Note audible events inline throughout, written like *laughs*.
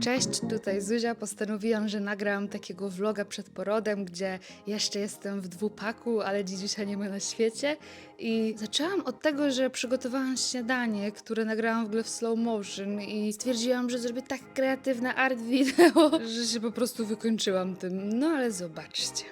Cześć, tutaj Zuzia. Postanowiłam, że nagram takiego vloga przed porodem, gdzie jeszcze jestem w dwupaku, ale dzidziusia nie ma na świecie. I zaczęłam od tego, że przygotowałam śniadanie, które nagrałam w ogóle w slow motion i stwierdziłam, że zrobię tak kreatywne art *laughs* video, że się po prostu wykończyłam tym. No ale zobaczcie.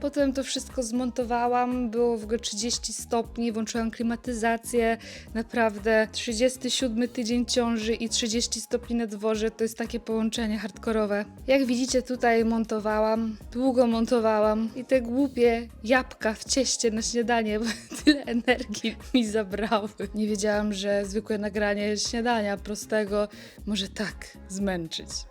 Potem to wszystko zmontowałam, było w ogóle 30 stopni, włączyłam klimatyzację, naprawdę 37 tydzień ciąży i 30 stopni na dworze, to jest takie połączenie hardkorowe. Jak widzicie tutaj montowałam, długo montowałam i te głupie jabłka w cieście na śniadanie, bo *laughs* tyle energii mi zabrały. Nie wiedziałam, że zwykłe nagranie śniadania prostego może tak zmęczyć.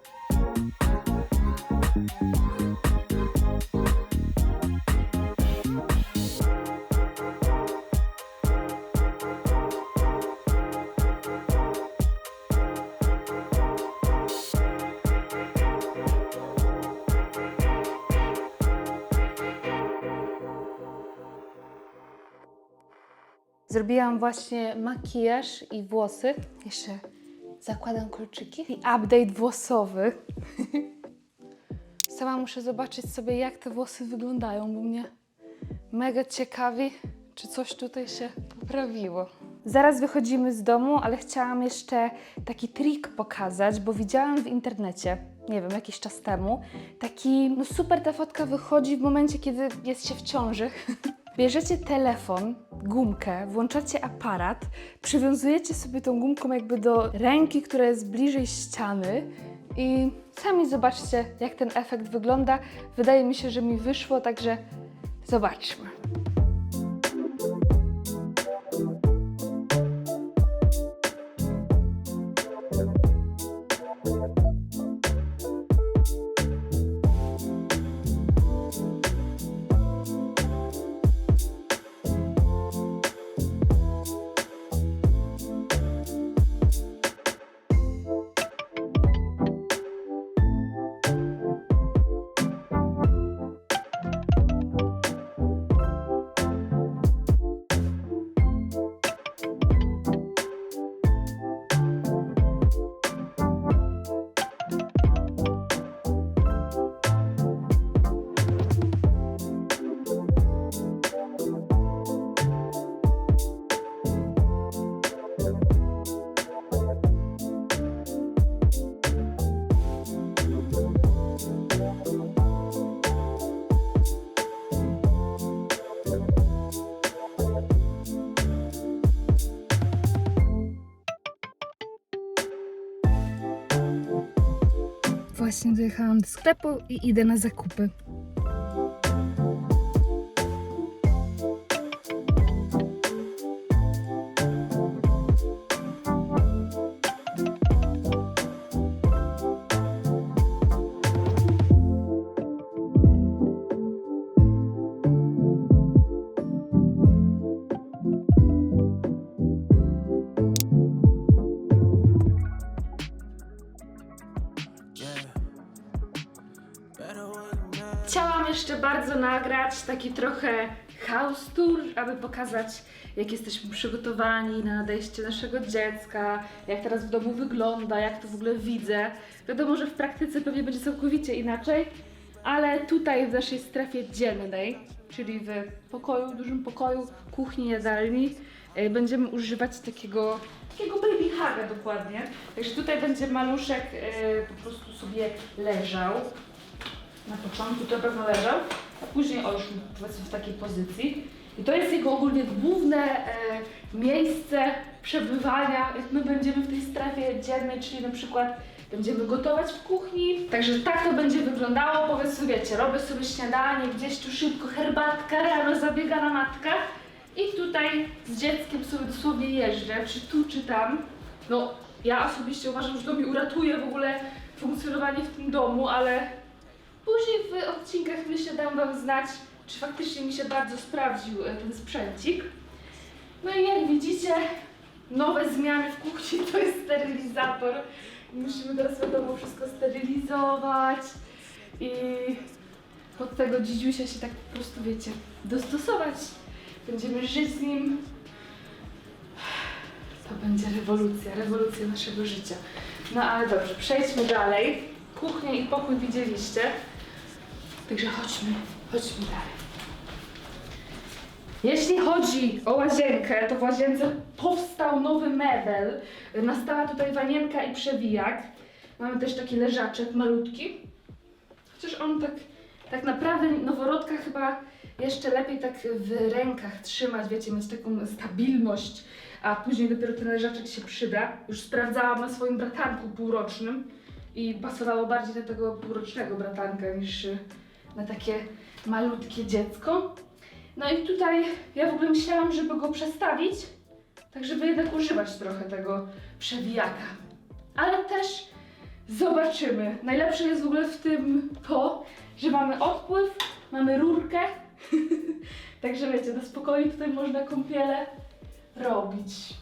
Zrobiłam właśnie makijaż i włosy. Jeszcze zakładam kolczyki. I update włosowy. *laughs* Sama muszę zobaczyć sobie, jak te włosy wyglądają, bo mnie mega ciekawi, czy coś tutaj się poprawiło. Zaraz wychodzimy z domu, ale chciałam jeszcze taki trik pokazać, bo widziałam w internecie, nie wiem, jakiś czas temu, taki, no super ta fotka wychodzi w momencie, kiedy jest się w ciąży. *laughs* Bierzecie telefon, gumkę, włączacie aparat, przywiązujecie sobie tą gumką jakby do ręki, która jest bliżej ściany i sami zobaczcie, jak ten efekt wygląda. Wydaje mi się, że mi wyszło, także zobaczmy. Właśnie dojechałam do sklepu i idę na zakupy. Chciałam jeszcze bardzo nagrać taki trochę house tour, aby pokazać, jak jesteśmy przygotowani na nadejście naszego dziecka, jak teraz w domu wygląda, jak to w ogóle widzę. Wiadomo, że w praktyce pewnie będzie całkowicie inaczej, ale tutaj w naszej strefie dziennej, czyli w pokoju, dużym pokoju, kuchni, jadalni, e, będziemy używać takiego, takiego baby huga dokładnie. Także tutaj będzie maluszek e, po prostu sobie leżał na początku to na leżał, a później o już powiedzmy w takiej pozycji. I to jest jego ogólnie główne e, miejsce przebywania, my będziemy w tej strefie dziennej, czyli na przykład będziemy gotować w kuchni. Także tak to będzie wyglądało. Powiedzmy, wiecie, robię sobie śniadanie, gdzieś tu szybko herbatka, rano zabiega na matka I tutaj z dzieckiem sobie dosłownie jeżdżę, czy tu, czy tam. No, ja osobiście uważam, że to mi uratuje w ogóle funkcjonowanie w tym domu, ale później w odcinkach myślę dam wam znać, czy faktycznie mi się bardzo sprawdził e, ten sprzęcik. No i jak widzicie, nowe zmiany w kuchni *laughs* to jest sterylizator. Musimy teraz wiadomo wszystko sterylizować i pod tego dzidziusia się tak po prostu, wiecie, dostosować. Będziemy żyć z nim. To będzie rewolucja, rewolucja naszego życia. No ale dobrze, przejdźmy dalej. Kuchnię i pokój widzieliście. Także chodźmy, chodźmy dalej. Jeśli chodzi o łazienkę, to w łazience powstał nowy mebel. Nastała tutaj wanienka i przewijak. Mamy też taki leżaczek malutki. Chociaż on tak, tak naprawdę noworodka chyba jeszcze lepiej tak w rękach trzymać, wiecie, mieć taką stabilność, a później dopiero ten leżaczek się przyda. Już sprawdzałam na swoim bratanku półrocznym i pasowało bardziej na tego półrocznego bratanka niż na takie malutkie dziecko. No i tutaj ja w ogóle myślałam, żeby go przestawić, tak żeby jednak używać trochę tego przewijaka. Ale też zobaczymy. Najlepsze jest w ogóle w tym to, że mamy odpływ, mamy rurkę, *laughs* także wiecie, do spokoju tutaj można kąpiele robić.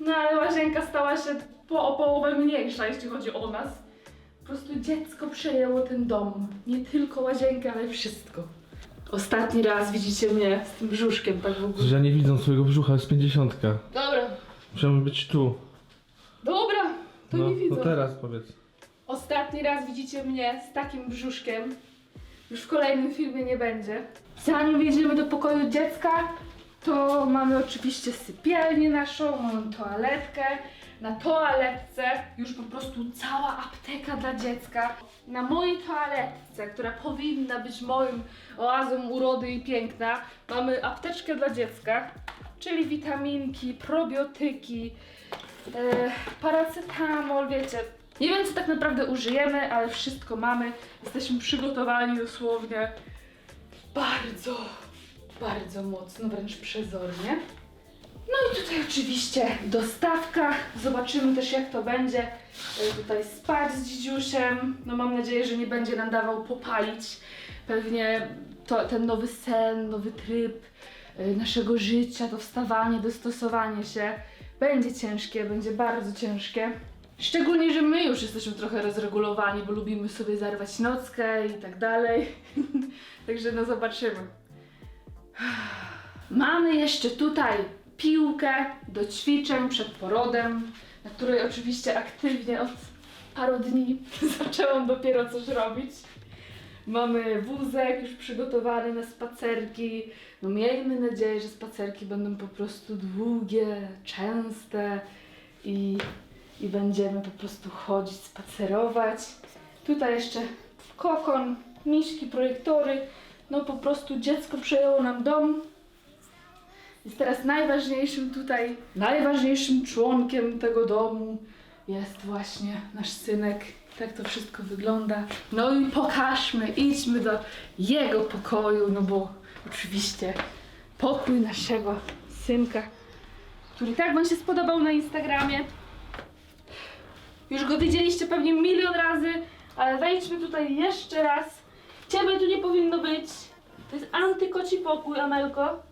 No ale łazienka stała się po, o połowę mniejsza, jeśli chodzi o nas. Po prostu dziecko przejęło ten dom. Nie tylko łazienkę, ale wszystko. Ostatni raz widzicie mnie z tym brzuszkiem, tak w ogóle. Że ja nie widzę swojego brzucha, jest pięćdziesiątka. Dobra, Musiałem być tu. dobra, to no, nie widzę. no teraz powiedz. Ostatni raz widzicie mnie z takim brzuszkiem. Już w kolejnym filmie nie będzie. Zanim wjedziemy do pokoju dziecka, to mamy oczywiście sypialnię naszą, mamy toaletkę. Na toaletce już po prostu cała apteka dla dziecka. Na mojej toaletce, która powinna być moim oazą urody i piękna, mamy apteczkę dla dziecka, czyli witaminki, probiotyki, e, paracetamol, wiecie. Nie wiem, co tak naprawdę użyjemy, ale wszystko mamy. Jesteśmy przygotowani dosłownie bardzo, bardzo mocno, wręcz przezornie. No i tutaj oczywiście dostawka. Zobaczymy też jak to będzie e, tutaj spać z dzidziusiem. No mam nadzieję, że nie będzie nam dawał popalić. Pewnie to, ten nowy sen, nowy tryb e, naszego życia, to wstawanie, dostosowanie się będzie ciężkie, będzie bardzo ciężkie. Szczególnie, że my już jesteśmy trochę rozregulowani, bo lubimy sobie zarwać nockę i tak dalej. *laughs* Także no zobaczymy. Mamy jeszcze tutaj piłkę do ćwiczeń przed porodem, na której oczywiście aktywnie od paru dni *laughs* zaczęłam dopiero coś robić. Mamy wózek już przygotowany na spacerki. No miejmy nadzieję, że spacerki będą po prostu długie, częste i, i będziemy po prostu chodzić, spacerować. Tutaj jeszcze kokon, miśki, projektory. No po prostu dziecko przejęło nam dom. Jest teraz najważniejszym tutaj, najważniejszym członkiem tego domu jest właśnie nasz synek. Tak to wszystko wygląda. No i pokażmy, idźmy do jego pokoju, no bo oczywiście pokój naszego synka, który tak wam się spodobał na Instagramie. Już go widzieliście pewnie milion razy, ale wejdźmy tutaj jeszcze raz. Ciebie tu nie powinno być. To jest antykoci pokój, Amelko.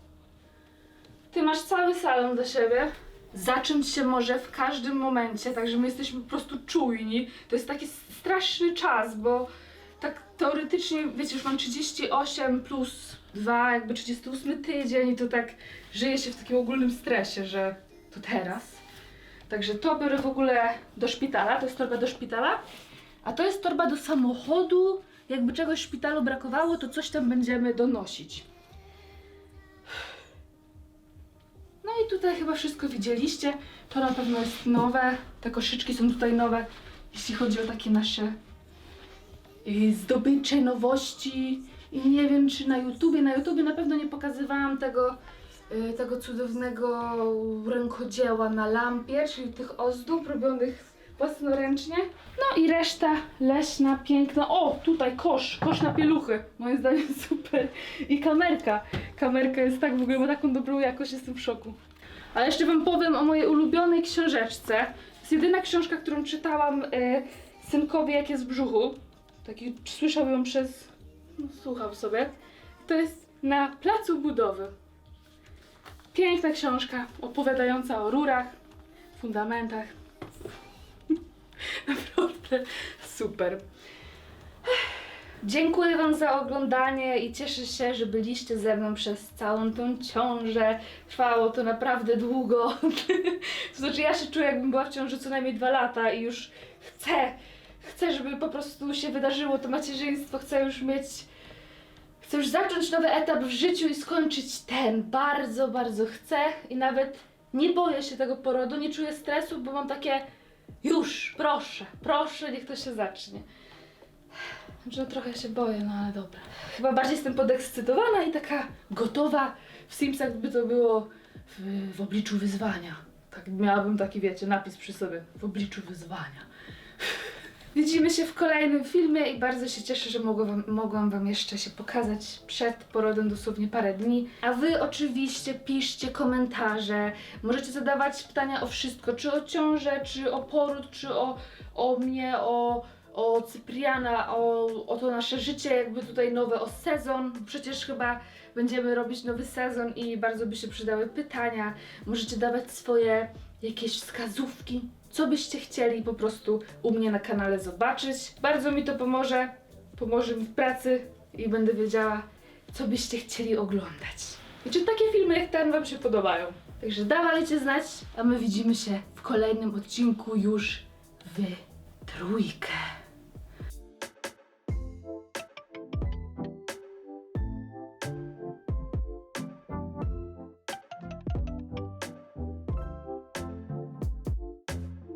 Ty masz cały salon do siebie. Zacząć się może w każdym momencie, także my jesteśmy po prostu czujni. To jest taki straszny czas, bo tak teoretycznie, wiecie, już mam 38 plus 2, jakby 38 tydzień i to tak żyje się w takim ogólnym stresie, że to teraz. Także to biorę w ogóle do szpitala, to jest torba do szpitala, a to jest torba do samochodu. Jakby czegoś w szpitalu brakowało, to coś tam będziemy donosić. I tutaj chyba wszystko widzieliście. To na pewno jest nowe. Te koszyczki są tutaj nowe, jeśli chodzi o takie nasze y, zdobycze, nowości. I nie wiem, czy na YouTubie. Na YouTubie na pewno nie pokazywałam tego, y, tego cudownego rękodzieła na lampie, czyli tych ozdób robionych własnoręcznie. No i reszta leśna, piękna. O, tutaj kosz, kosz na pieluchy. Moim zdaniem super. I kamerka. Kamerka jest tak, w ogóle ma taką dobrą jakość, jestem w szoku. Ale jeszcze wam powiem o mojej ulubionej książeczce. To jest jedyna książka, którą czytałam e, synkowi, jak jest w brzuchu. Taki słyszał ją przez... No, słuchał sobie. To jest Na placu budowy. Piękna książka opowiadająca o rurach, fundamentach. *laughs* Naprawdę super. Dziękuję Wam za oglądanie i cieszę się, że byliście ze mną przez całą tą ciążę. Trwało to naprawdę długo. *laughs* to znaczy, ja się czuję, jakbym była w ciąży co najmniej dwa lata i już chcę, chcę, żeby po prostu się wydarzyło to macierzyństwo. Chcę już mieć. Chcę już zacząć nowy etap w życiu i skończyć ten. Bardzo, bardzo chcę i nawet nie boję się tego porodu, nie czuję stresu, bo mam takie. Już, proszę, proszę, niech to się zacznie. Że trochę się boję, no ale dobra. Chyba bardziej jestem podekscytowana i taka gotowa w Simsach, by to było w, w obliczu wyzwania. Tak miałabym taki, wiecie, napis przy sobie. W obliczu wyzwania. Widzimy się w kolejnym filmie i bardzo się cieszę, że mogłam wam, mogłam wam jeszcze się pokazać przed porodem dosłownie parę dni. A wy oczywiście piszcie komentarze, możecie zadawać pytania o wszystko, czy o ciążę, czy o poród, czy o, o mnie, o, o Cypriana, o, o to nasze życie, jakby tutaj nowe, o sezon. Przecież chyba będziemy robić nowy sezon i bardzo by się przydały pytania. Możecie dawać swoje jakieś wskazówki, co byście chcieli po prostu u mnie na kanale zobaczyć. Bardzo mi to pomoże, pomoże mi w pracy i będę wiedziała, co byście chcieli oglądać. I czy takie filmy jak ten Wam się podobają. Także dawajcie znać, a my widzimy się w kolejnym odcinku już w trójkę.